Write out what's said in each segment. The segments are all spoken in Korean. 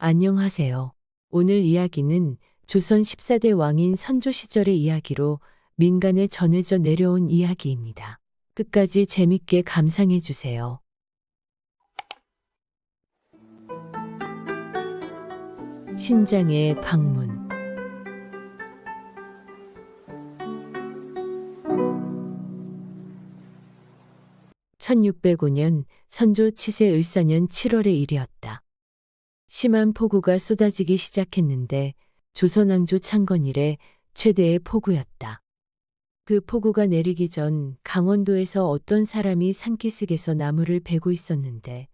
안녕하세요. 오늘 이야기는 조선 14대 왕인 선조 시절의 이야기로 민간에 전해져 내려온 이야기입니다. 끝까지 재밌게 감상해 주세요. 신장의 방문 1605년 선조 치세 을사년 7월의 일이었다. 심한 폭우가 쏟아지기 시작했는데 조선왕조 창건 이래 최대의 폭우였다. 그 폭우가 내리기 전 강원도에서 어떤 사람이 산기슭에서 나무를 베고 있었는데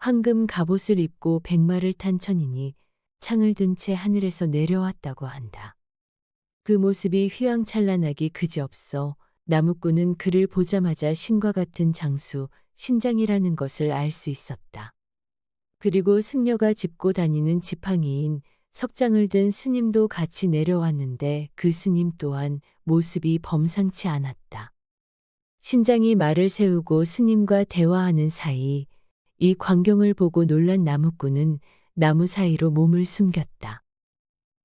황금 갑옷을 입고 백마를 탄 천인이 창을 든 채 하늘에서 내려왔다고 한다. 그 모습이 휘황찬란하기 그지없어 나무꾼은 그를 보자마자 신과 같은 장수 신장이라는 것을 알 수 있었다. 그리고 승려가 짚고 다니는 지팡이인 석장을 든 스님도 같이 내려왔는데 그 스님 또한 모습이 범상치 않았다. 신장이 말을 세우고 스님과 대화하는 사이 이 광경을 보고 놀란 나무꾼은 나무 사이로 몸을 숨겼다.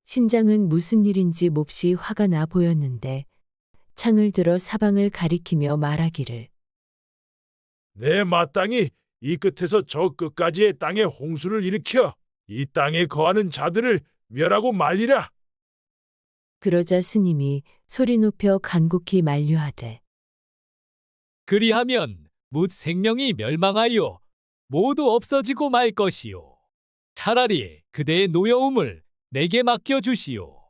신장은 무슨 일인지 몹시 화가 나 보였는데 창을 들어 사방을 가리키며 말하기를 내 마땅히 이 끝에서 저 끝까지의 땅에 홍수를 일으켜 이 땅에 거하는 자들을 멸하고 말리라. 그러자 스님이 소리 높여 간곡히 만류하되 그리하면 묻 생명이 멸망하여 모두 없어지고 말 것이요. 차라리 그대의 노여움을 내게 맡겨 주시오.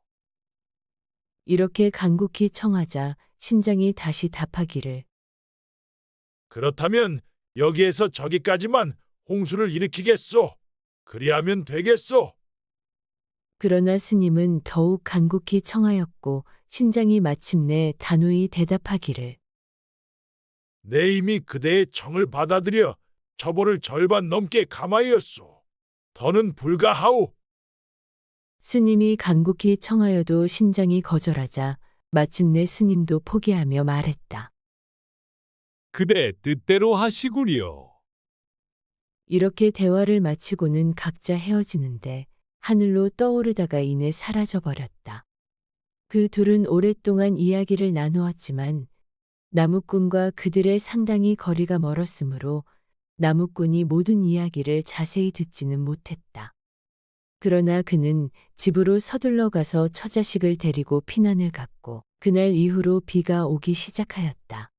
이렇게 간곡히 청하자 신장이 다시 답하기를 그렇다면 여기에서 저기까지만 홍수를 일으키겠소. 그리하면 되겠소. 그러나 스님은 더욱 간곡히 청하였고 신장이 마침내 단호히 대답하기를 내 이미 그대의 청을 받아들여 처벌을 절반 넘게 감하였소. 더는 불가하오. 스님이 간곡히 청하여도 신장이 거절하자 마침내 스님도 포기하며 말했다. 그대 뜻대로 하시구려. 이렇게 대화를 마치고는 각자 헤어지는데 하늘로 떠오르다가 이내 사라져 버렸다. 그 둘은 오랫동안 이야기를 나누었지만 나무꾼과 그들의 상당히 거리가 멀었으므로 나무꾼이 모든 이야기를 자세히 듣지는 못했다. 그러나 그는 집으로 서둘러 가서 처자식을 데리고 피난을 갔고 그날 이후로 비가 오기 시작하였다.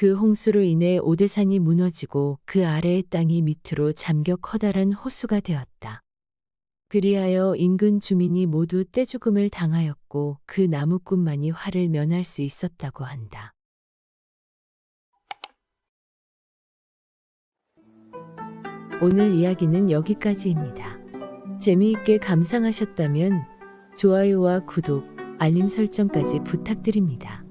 그 홍수로 인해 오대산이 무너지고 그 아래의 땅이 밑으로 잠겨 커다란 호수가 되었다. 그리하여 인근 주민이 모두 떼죽음을 당하였고 그 나무꾼만이 화를 면할 수 있었다고 한다. 오늘 이야기는 여기까지입니다. 재미있게 감상하셨다면 좋아요와 구독, 알림 설정까지 부탁드립니다.